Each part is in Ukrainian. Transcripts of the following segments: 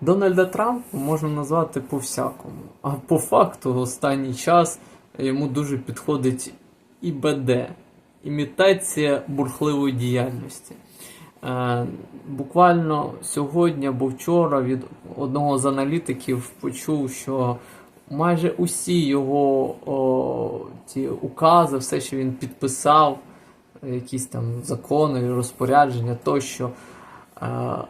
Дональда Трампа можна назвати по-всякому. А по факту, останній час йому дуже підходить ІБД імітація бурхливої діяльності. Е, буквально сьогодні або вчора від одного з аналітиків почув, що майже усі його о, ці укази, все, що він підписав, якісь там закони, розпорядження тощо,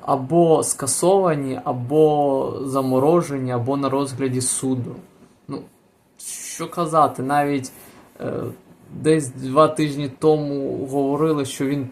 або скасовані, або заморожені, або на розгляді суду. Ну, що казати, навіть е, десь два тижні тому говорили, що він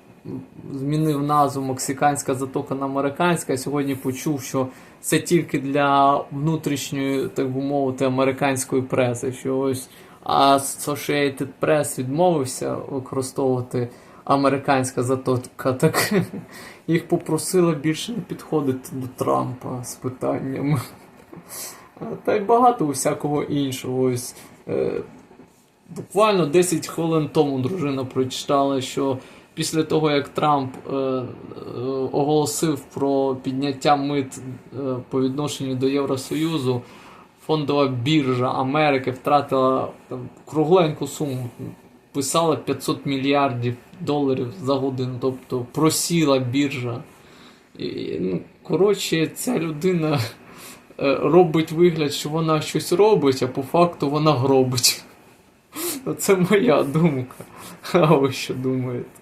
змінив назву Мексиканська затока на американська. Сьогодні почув, що це тільки для внутрішньої, так би мовити, американської преси. Що ось Associated Press відмовився використовувати американська затока. Так їх попросили більше не підходити до Трампа з питаннями. Та й багато усякого іншого. Ось, е, буквально 10 хвилин тому дружина прочитала, що після того, як Трамп е, е, оголосив про підняття мит е, по відношенню до Євросоюзу, фондова біржа Америки втратила там, кругленьку суму. Писала 500 мільярдів доларів за годину, тобто просіла біржа. І, ну, коротше, ця людина е, робить вигляд, що вона щось робить, а по факту вона гробить. Це моя думка. А ви що думаєте?